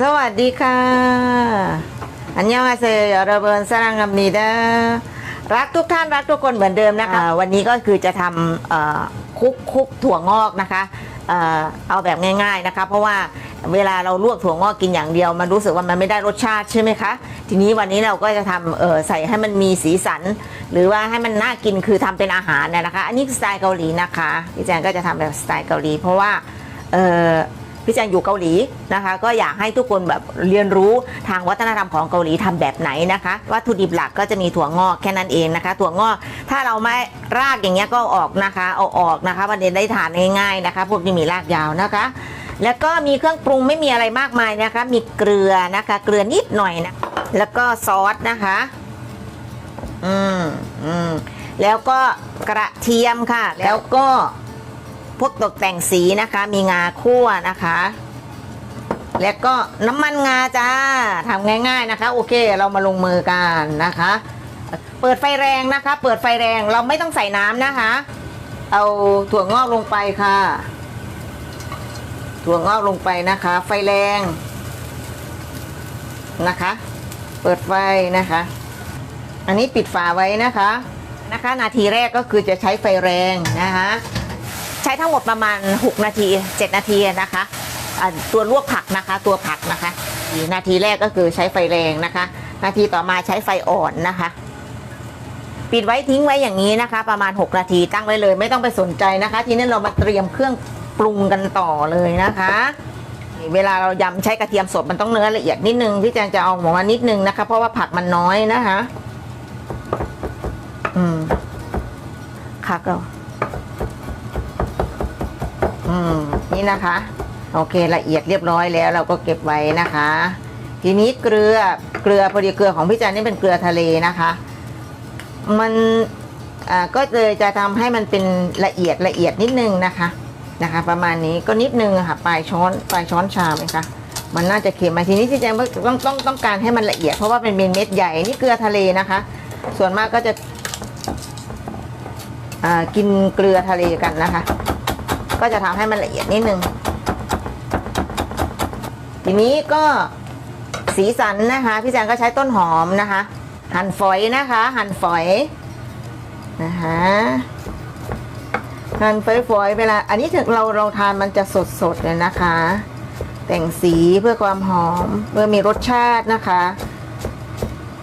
สวัสดีค่ะ อันยองอาเซยอรเบิร์นสรังกัมนีเดอรักทุกท่านรักทุกคนเหมือนเดิมนะคะ วันนี้ก็คือจะทำเอ่อคลุกคลุกถั่วงอกนะคะเอ่อเอาแบบง่าย ๆนะคะ เพราะว่าเวลาเราลวกถั่วงอกกินอย่างเดียว มันรู้สึกว่ามันไม่ได้รสชาติใช่ไหมคะ ทีนี้วันนี้เราก็จะทำเอ่อใส่ให้มันมีสีสัน หรือว่าให้มันน่ากินคือทำเป็นอาหารเนี่ยนะคะ อันนี้คือสไตล์เกาหลีนะคะพี่แจงก็จะทำแบบสไตล์เกาหลี เพราะว่าเอ่อ พี่แจงอยู่เกาหลีนะคะ ก็อยากให้ทุกคนแบบเรียนรู้ทางวัฒนธรรมของเกาหลีทำแบบไหนนะคะ วัตถุดิบหลักก็จะมีถั่วงอกแค่นั้นเองนะคะ ถั่วงอกถ้าเราไม่รากอย่างเงี้ยก็ออกนะคะเอาออกนะคะวันนี้ได้ทานง่ายๆนะคะ พวกที่มีรากยาวนะคะ แล้วก็มีเครื่องปรุงไม่มีอะไรมากมายนะคะ มีเกลือนะคะ เกลือนิดหน่อยนะแล้วก็ซอสนะคะอืมอืมแล้วก็กระเทียมค่ะ แล้วก็ พวกตกแต่งสีนะคะ มีงาคั่วนะคะ แล้วก็น้ำมันงาจ้าทำง่ายๆนะคะ โอเคเรามาลงมือกันนะคะ เปิดไฟแรงนะคะ เปิดไฟแรงเราไม่ต้องใส่น้ำนะคะ เอาถั่วงอกลงไปค่ะ ถั่วงอกลงไปนะคะ ไฟแรงนะคะ เปิดไฟนะคะ อันนี้ปิดฝาไว้นะคะนะคะ นาทีแรกก็คือจะใช้ไฟแรงนะคะ ใช้ทั้งหมดประมาณ 6 นาที 7 นาทีนะคะตัวลวกผักนะคะตัวผักนะคะนาทีแรกก็คือใช้ไฟแรงนะคะ นาทีต่อมาใช้ไฟอ่อนนะคะ ปิดไว้ทิ้งไว้อย่างนี้นะคะ ประมาณ 6 นาทีตั้งไว้เลย ไม่ต้องไปสนใจนะคะ ทีนี้เรามาเตรียมเครื่องปรุงกันต่อเลยนะคะ เวลาเรายำใช้กระเทียมสดมันต้องเนื้อละเอียดนิดนึงพี่แจงจะเอาหมูมานิดนึงนะคะ เพราะว่าผักมันน้อยนะคะ อืมค่ะก็ อืมนี่นะคะ โอเคละเอียดเรียบร้อยแล้วเราก็เก็บไว้นะคะ ทีนี้เกลือเกลือพอดีเกลือของพี่จันนี่เป็นเกลือทะเลนะคะ มันอ่าก็เลยจะทำให้มันเป็นละเอียดละเอียดนิดนึงนะคะนะคะ ประมาณนี้ก็นิดนึงค่ะปลายช้อนปลายช้อนชาไหมคะมันน่าจะเค็มมาทีนี้ที่แจงต้องต้องต้องการให้มันละเอียดเพราะว่าเป็นเม็ดใหญ่นี่เกลือทะเลนะคะ ส่วนมากก็จะกินเกลือทะเลกันนะคะ ก็จะทำให้มันละเอียดนิดนึง ทีนี้ก็สีสันนะคะ พี่แจงก็ใช้ต้นหอมนะคะ หั่นฝอยนะคะ หั่นฝอยนะคะหั่นฝอยๆเวลาอันนี้ถึงเราเราทานมันจะสดๆเลยนะคะ แต่งสีเพื่อความหอมเพื่อมีรสชาตินะคะ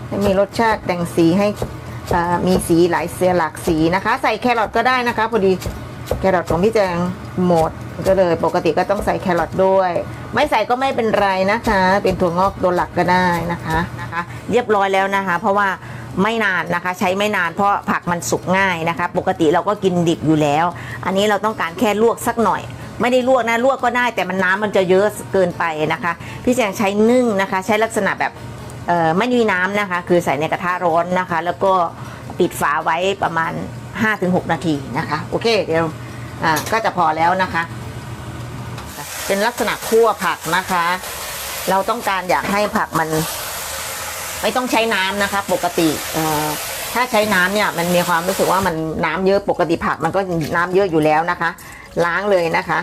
ให้มีรสชาติแต่งสีให้มีสีหลายเสียหลากสีนะคะ ใส่แครอทก็ได้นะคะพอดีแครอทของพี่แจง หมด ก็เลยปกติก็ต้องใส่แครอทด้วย ไม่ใส่ก็ไม่เป็นไรนะคะ เป็นถั่วงอกตัวหลักก็ได้นะคะนะคะ เรียบร้อยแล้วนะคะ เพราะว่าไม่นานนะคะ ใช้ไม่นานเพราะผักมันสุกง่ายนะคะ ปกติเราก็กินดิบอยู่แล้ว อันนี้เราต้องการแค่ลวกสักหน่อย ไม่ได้ลวกนะลวกก็ได้ แต่มันน้ำมันจะเยอะเกินไปนะคะ พี่แจงใช้นึ่งนะคะ ใช้ลักษณะแบบไม่มีน้ำนะคะ คือใส่ในกระทะร้อนนะคะ แล้วก็ปิดฝาไว้ประมาณ 5-6 นาทีนะคะ โอเค เดี๋ยว อ่าก็จะพอแล้วนะคะ เป็นลักษณะคั่วผักนะคะ เราต้องการอยากให้ผักมัน ไม่ต้องใช้น้ำนะคะ ปกติเอ่อถ้าใช้น้ำเนี่ยมันมีความรู้สึกว่ามันน้ำเยอะปกติผักมันก็น้ำเยอะอยู่แล้วนะคะ ล้างเลยนะคะ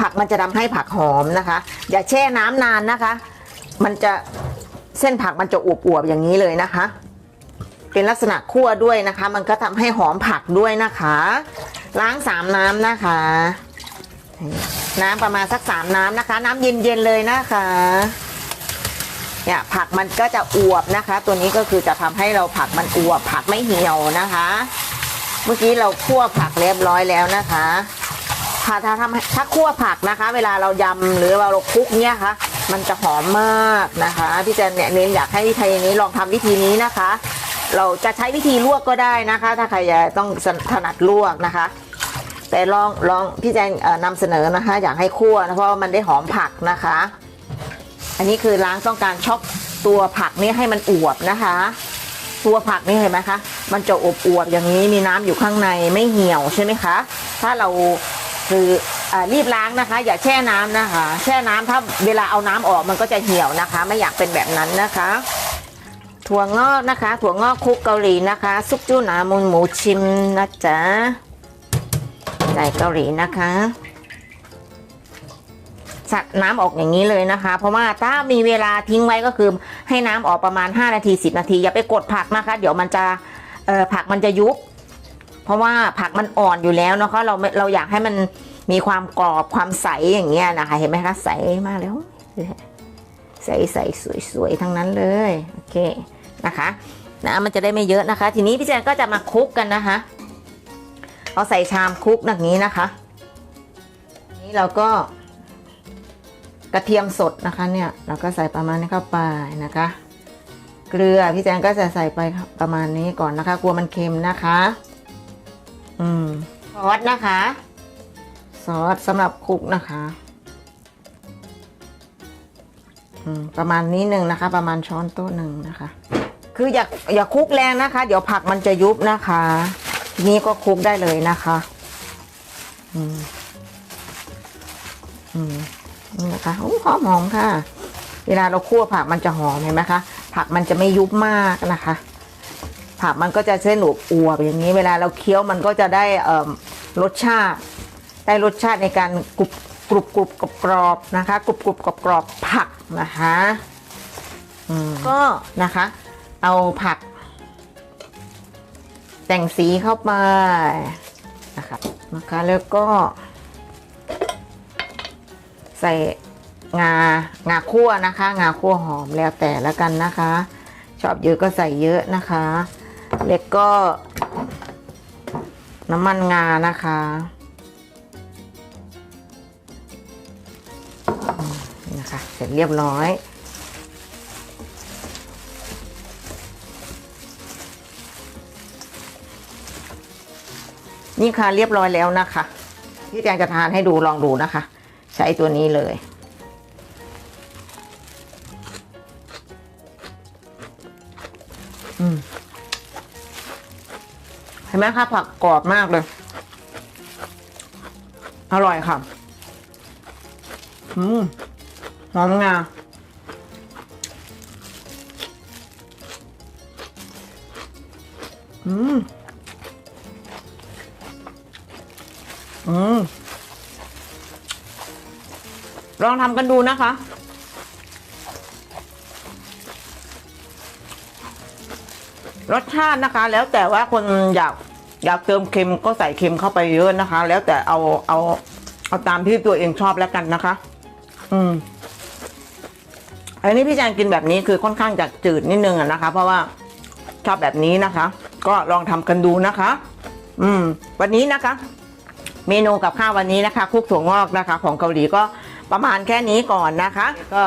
ผักมันจะทำให้ผักหอมนะคะ อย่าแช่น้ำนานนะคะ มันจะเส้นผักมันจะอวบๆอย่างนี้เลยนะคะ เป็นลักษณะคั่วด้วยนะคะ มันก็ทำให้หอมผักด้วยนะคะ ล้างสามน้ำนะคะ น้ำประมาณสักสามน้ำนะคะ น้ำเย็นๆเลยนะคะเนี่ยผักมันก็จะอวบนะคะ ตัวนี้ก็คือจะทำให้เราผักมันอวบผักไม่เหี่ยวนะคะ เมื่อกี้เราคั่วผักเรียบร้อยแล้วนะคะถ้าถ้าทำถ้าคั่วผักนะคะ เวลาเรายำหรือเราคลุกเนี่ยค่ะมันจะหอมมากนะคะพี่แจนเนี่ยเน้นอยากให้วิธีนี้ลองทำวิธีนี้นะคะ เราจะใช้วิธีลวกก็ได้นะคะ ถ้าใครต้องถนัดลวกนะคะ แต่ลองลองพี่แจงนำเสนอนะคะ อยากให้คั่วนะเพราะมันได้หอมผักนะคะ อันนี้คือล้างต้องการช็อกตัวผักนี่ให้มันอวบนะคะ ตัวผักนี่เห็นไหมคะ มันจะอวบอวบอย่างนี้มีน้ำอยู่ข้างในไม่เหี่ยวใช่ไหมคะ ถ้าเราคืออรีบล้างนะคะ อย่าแช่น้ำนะคะ แช่น้ำถ้าเวลาเอาน้ำออกมันก็จะเหี่ยวนะคะ ไม่อยากเป็นแบบนั้นนะคะถั่วงอกนะคะ ถั่วงอกคุกเกาหลีนะคะ ซุปจูหนามูลหมูชิมนะจ๊ะ ไก่เกาหลีนะคะสัดน้ำออกอย่างนี้เลยนะคะ เพราะว่าถ้ามีเวลาทิ้งไว้ก็คือให้น้ำออกประมาณ 5 นาที 10 นาที อย่าไปกดผักนะคะ เดี๋ยวมันจะเอ่อผักมันจะยุบ เพราะว่าผักมันอ่อนอยู่แล้วเนาะเราเราอยากให้มันมีความกรอบความใสอย่างเงี้ยนะคะ เห็นไหมคะใสมากแล้ว ใสใสสวยๆทั้งนั้นเลยโอเคนะคะน้ำมันจะได้ไม่เยอะนะคะ ทีนี้พี่แจนก็จะมาคลุกกันนะคะ เอาใส่ชามคลุกแบบนี้นะคะ นี้เราก็กระเทียมสดนะคะเนี่ยเราก็ใส่ประมาณนี้เข้าไปนะคะ เกลือพี่แจงก็จะใส่ไปประมาณนี้ก่อนนะคะ กลัวมันเค็มนะคะ อืมซอสนะคะ ซอสสำหรับคลุกนะคะประมาณนี้หนึ่งนะคะ ประมาณช้อนโต๊ะหนึ่งนะคะ คืออย่าอย่าคลุกแรงนะคะ เดี๋ยวผักมันจะยุบนะคะ ทีนี้ก็คลุกได้เลยนะคะอืมอืมนี่นะคะโอ้หอมหอมค่ะ เวลาเราคั่วผักมันจะหอมเห็นไหมคะผักมันจะไม่ยุบมากนะคะ ผักมันก็จะเส้นอวบอวบอย่างนี้ เวลาเราเคี้ยวมันก็จะได้เอ่อรสชาติ ได้รสชาติในการกรุบกรุบกรุบกรอบกรอบนะคะกรุบกรุบกรอบกรอบผักนะคะอืมก็นะคะ เอาผัก แต่งสีเข้าไปนะคะนะคะแล้วก็ ใส่งางาคั่วนะคะ งาคั่วหอมแล้วแต่ละกันนะคะ ชอบเยอะก็ใส่เยอะนะคะ แล้วก็ น้ำมันงานะคะนะคะ เสร็จเรียบร้อย นี่ค่ะเรียบร้อยแล้วนะคะที่แจงจะทานให้ดูลองดูนะคะ ใช้ตัวนี้เลย เห็นไหมคะผักกรอบมากเลย อร่อยค่ะ อืมหอมงาอืม อืมลองทำกันดูนะคะ รสชาตินะคะ แล้วแต่ว่าคนอยากอยากเติมเค็มก็ใส่เค็มเข้าไปเยอะนะคะ แล้วแต่เอาเอาเอาตามที่ตัวเองชอบแล้วกันนะคะ อืม อันนี้พี่แจงกินแบบนี้คือค่อนข้างจะจืดนิดนึงอะนะคะ เพราะว่าชอบแบบนี้นะคะ ก็ลองทำกันดูนะคะ อืม วันนี้นะคะ เมนูกับข้าววันนี้นะคะคุกถั่วงอกนะคะ ของเกาหลีก็ประมาณแค่นี้ก่อนนะคะ ก็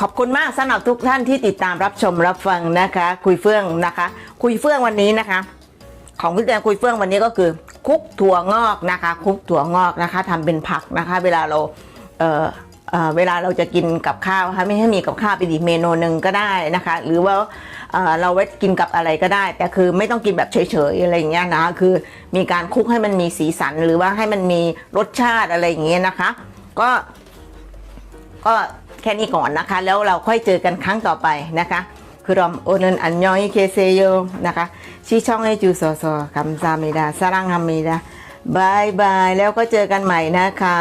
ขอบคุณมากสำหรับทุกท่านที่ติดตามรับชมรับฟังนะคะ คุยเฟื่องนะคะ คุยเฟื่องวันนี้นะคะ ของพี่แจงคุยเฟื่องวันนี้ก็คือ คุกถั่วงอกนะคะ คุกถั่วงอกนะคะทำเป็นผักนะคะ เวลาเราเอ่อ เวลาเราจะกินกับข้าวนะคะไม่ให้มีกับข้าวเป็นอีกเมนูหนึ่งก็ได้นะคะ หรือว่าเราไว้กินกับอะไรก็ได้ แต่คือไม่ต้องกินแบบเฉยๆอะไรอย่างเงี้ยนะคือมีการคลุกให้มันมีสีสันหรือว่าให้มันมีรสชาติอะไรอย่างเงี้ยนะคะ ก็ ก็แค่นี้ก่อนนะคะ แล้วเราค่อยเจอกันครั้งต่อไปนะคะคือรอมโอนันอันยองเคเซโยนะคะชีช่องให้จูซอซอคำซาเมดาสรังฮามิดา บายบายแล้วก็เจอกันใหม่นะคะ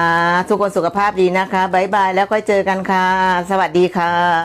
ทุกคนสุขภาพดีนะคะบายบายแล้วก็เจอกันค่ะ สวัสดีค่ะ